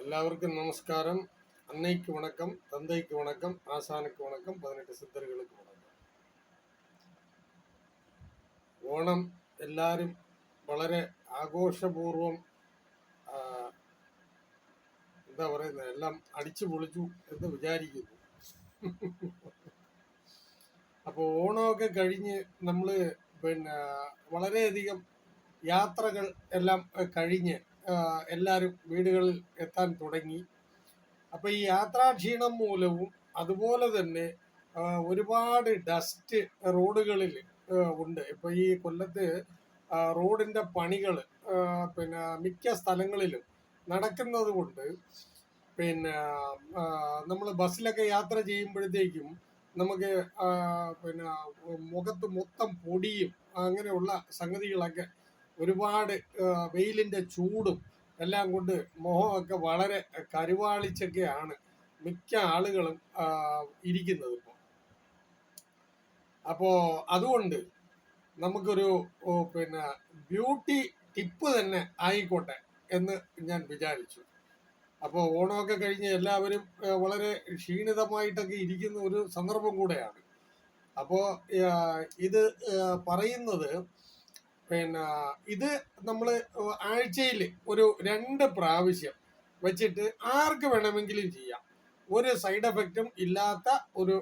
எல்லாருக்கும் நமஸ்காரம் அன்னைக்கு வணக்கம் தந்தைக்கு வணக்கம் ஆசானுக்கு வணக்கம் பதினெட்டு சித்தர்களுக்கு வணக்கம் ഓണം എല്ലാവരും വളരെ ആഘോഷപൂർവം ആ, എന്താ പറയുന്നത് എല്ലാം അടിച്ചു പൊളിച്ചു എന്ന് വിചാരിക്കുന്നു അപ്പോൾ ഓണമൊക്കെ കഴിഞ്ഞ് നമ്മൾ പിന്നെ വളരെയധികം യാത്രകൾ എല്ലാം അഹ് കഴിഞ്ഞ് ആ, എല്ലാവരും വീടുകളിൽ എത്താൻ തുടങ്ങി. അപ്പോൾ ഈ യാത്രാക്ഷീണം മൂലവും അതുപോലെ തന്നെ ഒരുപാട് ഡസ്റ്റ് റോഡുകളിൽ ഉണ്ട്. ഇപ്പോൾ ഈ കൊല്ലത്ത് റോഡിന്റെ പണികൾ പിന്നെ മിക്ക സ്ഥലങ്ങളിലും നടക്കുന്നത് കൊണ്ട് പിന്നെ നമ്മൾ ബസ്സിലൊക്കെ യാത്ര ചെയ്യുമ്പോഴത്തേക്കും നമുക്ക് പിന്നെ മുഖത്ത് മൊത്തം പൊടിയും അങ്ങനെയുള്ള സംഗതികളൊക്കെ ഒരുപാട് വെയിലിന്റെ ചൂടും എല്ലാം കൊണ്ട് മുഖമൊക്കെ വളരെ കരുവാളിച്ചൊക്കെയാണ് മിക്ക ആളുകളും ഇരിക്കുന്നത് ഇപ്പോൾ അപ്പോൾ അതുകൊണ്ട് നമുക്കൊരു പിന്നെ ബ്യൂട്ടി ടിപ്പ് തന്നെ ആയിക്കോട്ടെ എന്ന് ഞാൻ വിചാരിച്ചു. അപ്പോൾ ഓണമൊക്കെ കഴിഞ്ഞ് എല്ലാവരും വളരെ ക്ഷീണിതമായിട്ടൊക്കെ ഇരിക്കുന്ന ഒരു സന്ദർഭം കൂടെയാണ്. അപ്പോൾ ഇത് പറയുന്നത് പിന്നെ ഇത് നമ്മൾ ആഴ്ചയിൽ ഒരു രണ്ട് പ്രാവശ്യം വെച്ചിട്ട് ആർക്ക് വേണമെങ്കിലും ചെയ്യാം. ഒരു സൈഡ് എഫക്റ്റും ഇല്ലാത്ത ഒരു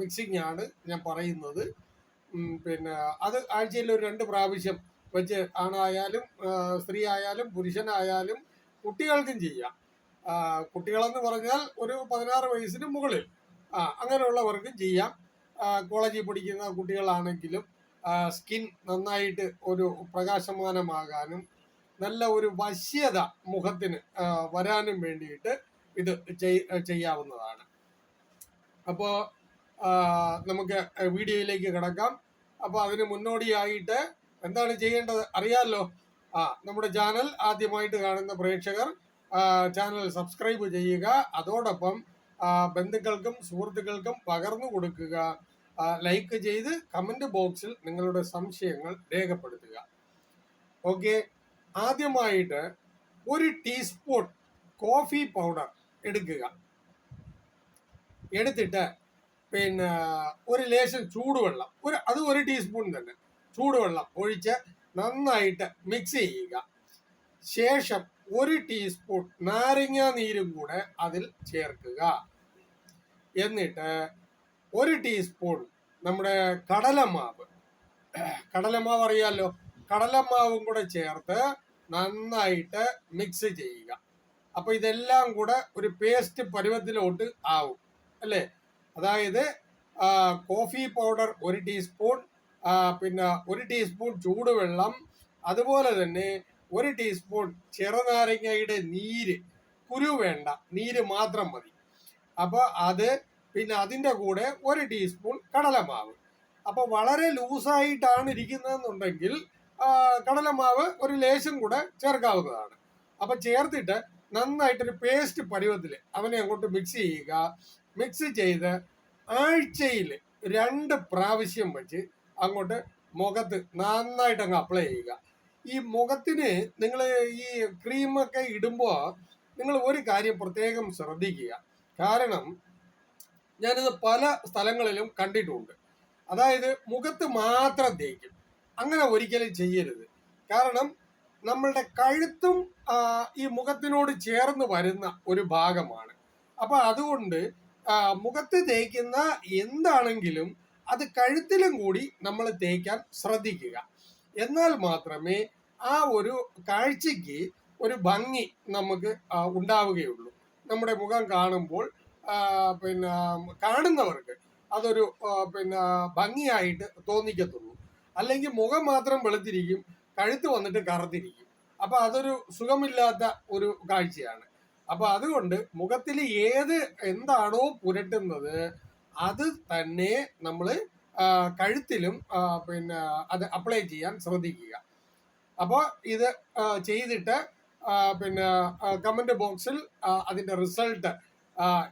മിക്സിംഗ് ആണ് ഞാൻ പറയുന്നത്. പിന്നെ അത് ആഴ്ചയിൽ ഒരു രണ്ട് പ്രാവശ്യം വെച്ച് ആണായാലും സ്ത്രീ ആയാലും പുരുഷനായാലും കുട്ടികൾക്കും ചെയ്യാം. കുട്ടികളെന്ന് പറഞ്ഞാൽ ഒരു പതിനാറ് വയസ്സിന് മുകളിൽ ആ അങ്ങനെയുള്ളവർക്കും ചെയ്യാം. കോളേജിൽ പഠിക്കുന്ന കുട്ടികളാണെങ്കിലും സ്കിൻ നന്നായിട്ട് ഒരു പ്രകാശമാനമാകാനും നല്ല ഒരു വശ്യത മുഖത്തിന് വരാനും വേണ്ടിയിട്ട് ഇത് ചെയ്യാവുന്നതാണ്. അപ്പോൾ നമുക്ക് വീഡിയോയിലേക്ക് കിടക്കാം. അപ്പോൾ അതിന് മുന്നോടിയായിട്ട് എന്താണ് ചെയ്യേണ്ടത് അറിയാമല്ലോ ആ നമ്മുടെ ചാനൽ ആദ്യമായിട്ട് കാണുന്ന പ്രേക്ഷകർ ചാനൽ സബ്സ്ക്രൈബ് ചെയ്യുക. അതോടൊപ്പം ബന്ധുക്കൾക്കും സുഹൃത്തുക്കൾക്കും പകർന്നു കൊടുക്കുക. ലൈക്ക് ചെയ്ത് കമന്റ് ബോക്സിൽ നിങ്ങളുടെ സംശയങ്ങൾ രേഖപ്പെടുത്തുക. ഓക്കെ ആദ്യമായിട്ട് ഒരു ടീസ്പൂൺ കോഫി പൗഡർ എടുക്കുക. എടുത്തിട്ട് പിന്നെ ഒരു ലേശം ചൂടുവെള്ളം ഒരു അത് ഒരു ടീസ്പൂൺ തന്നെ. ചൂടുവെള്ളം ഒഴിച്ച് നന്നായിട്ട് മിക്സ് ചെയ്യുക. ശേഷം ഒരു ടീസ്പൂൺ നാരങ്ങ നീരും കൂടെ അതിൽ ചേർക്കുക. എന്നിട്ട് ഒരു ടീസ്പൂൺ നമ്മുടെ കടലമാവ്. കടലമാവ് അറിയാലോ? കടലമാവും കൂടെ ചേർത്ത് നന്നായിട്ട് മിക്സ് ചെയ്യുക. അപ്പൊ ഇതെല്ലാം കൂടെ ഒരു പേസ്റ്റ് പരുവത്തിലോട്ട് ആവും. അല്ലേ? അതായത് കോഫി പൗഡർ ഒരു ടീസ്പൂൺ പിന്നെ ഒരു ടീസ്പൂൺ ചൂടുവെള്ളം അതുപോലെ തന്നെ ഒരു ടീസ്പൂൺ ചെറുനാരങ്ങയുടെ നീര്. കുരു വേണ്ട. നീര് മാത്രം മതി. അപ്പോൾ അത് പിന്നെ അതിന്റെ കൂടെ ഒരു ടീസ്പൂൺ കടലമാവ്. അപ്പോൾ വളരെ ലൂസായിട്ടാണ് ഇരിക്കുന്നതെന്നുണ്ടെങ്കിൽ കടലമാവ് ഒരു ലേശം കൂടെ ചേർക്കാവുന്നതാണ്. അപ്പൊ ചേർത്തിട്ട് നന്നായിട്ടൊരു പേസ്റ്റ് പരുവത്തിൽ അവനെ അങ്ങോട്ട് മിക്സ് ചെയ്യുക. മിക്സ് ചെയ്ത് ആഴ്ചയിൽ രണ്ട് പ്രാവശ്യം വെച്ച് അങ്ങോട്ട് മുഖത്ത് നന്നായിട്ട് അങ്ങ് അപ്ലൈ ചെയ്യുക. ഈ മുഖത്തിന് നിങ്ങൾ ഈ ക്രീമൊക്കെ ഇടുമ്പോൾ നിങ്ങൾ ഒരു കാര്യം പ്രത്യേകം ശ്രദ്ധിക്കുക. കാരണം ഞാനിത് പല സ്ഥലങ്ങളിലും കണ്ടിട്ടുണ്ട്. അതായത് മുഖത്ത് മാത്രം തേക്കും. അങ്ങനെ ഒരിക്കലും ചെയ്യരുത്. കാരണം നമ്മളുടെ കഴുത്തും ഈ മുഖത്തിനോട് ചേർന്ന് വരുന്ന ഒരു ഭാഗമാണ്. അപ്പൊ അതുകൊണ്ട് മുഖത്ത് തേക്കുന്ന എന്താണെങ്കിലും അത് കഴുത്തിലും കൂടി നമ്മൾ തേക്കാൻ ശ്രദ്ധിക്കുക. എന്നാൽ മാത്രമേ ആ ഒരു കാഴ്ചയ്ക്ക് ഒരു ഭംഗി നമുക്ക് ഉണ്ടാവുകയുള്ളൂ. നമ്മുടെ മുഖം കാണുമ്പോൾ പിന്നെ കാണുന്നവർക്ക് അതൊരു പിന്നെ ഭംഗിയായിട്ട് തോന്നിക്കത്തുള്ളൂ. അല്ലെങ്കിൽ മുഖം മാത്രം വെളുത്തിരിക്കും കഴുത്ത് വന്നിട്ട് കറുത്തിരിക്കും. അപ്പൊ അതൊരു സുഖമില്ലാത്ത ഒരു കാഴ്ചയാണ്. അപ്പൊ അതുകൊണ്ട് മുഖത്തിൽ ഏത് എന്താണോ പുരട്ടുന്നത് അത് തന്നെ നമ്മൾ കഴുത്തിലും പിന്നെ അത് അപ്ലൈ ചെയ്യാൻ ശ്രദ്ധിക്കുക. അപ്പോൾ ഇത് ചെയ്തിട്ട് പിന്നെ കമന്റ് ബോക്സിൽ അതിന്റെ റിസൾട്ട്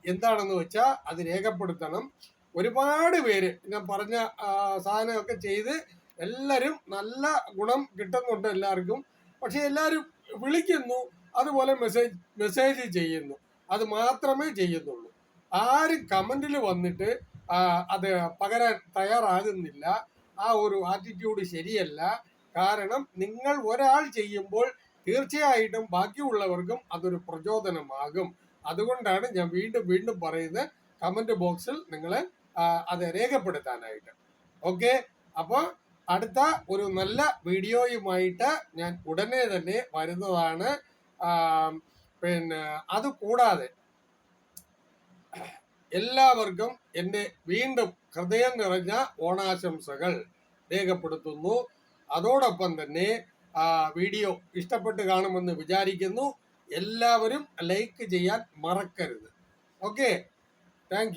എന്താണെന്ന് വെച്ചാൽ അത് രേഖപ്പെടുത്തണം. ഒരുപാട് പേര് ഞാൻ പറഞ്ഞ സാധനമൊക്കെ ചെയ്ത് എല്ലാവരും നല്ല ഗുണം കിട്ടുന്നുണ്ട് എല്ലാവർക്കും. പക്ഷെ എല്ലാവരും വിളിക്കുന്നു അതുപോലെ മെസ്സേജ് മെസ്സേജ് ചെയ്യുന്നു. അത് മാത്രമേ ചെയ്യുന്നുള്ളൂ. ആരും കമന്റിൽ വന്നിട്ട് അത് പകരാൻ തയ്യാറാകുന്നില്ല. ആ ഒരു ആറ്റിറ്റ്യൂഡ് ശരിയല്ല. കാരണം നിങ്ങൾ ഒരാൾ ചെയ്യുമ്പോൾ തീർച്ചയായിട്ടും ബാക്കിയുള്ളവർക്കും അതൊരു പ്രചോദനമാകും. അതുകൊണ്ടാണ് ഞാൻ വീണ്ടും വീണ്ടും പറയുന്നത് കമന്റ് ബോക്സിൽ നിങ്ങൾ അത് രേഖപ്പെടുത്താനായിട്ട്. ഓക്കെ അപ്പോൾ അടുത്ത ഒരു നല്ല വീഡിയോയുമായിട്ട് ഞാൻ ഉടനെ തന്നെ വരുന്നതാണ്. പിന്നെ അത് കൂടാതെ എല്ലാവർക്കും എന്റെ വീണ്ടും ഹൃദയം നിറഞ്ഞ ഓണാശംസകൾ രേഖപ്പെടുത്തുന്നു. അതോടൊപ്പം തന്നെ വീഡിയോ ഇഷ്ടപ്പെട്ട് കാണുമെന്ന് വിചാരിക്കുന്നു. എല്ലാവരും ലൈക്ക് ചെയ്യാൻ മറക്കരുത്. Okay thank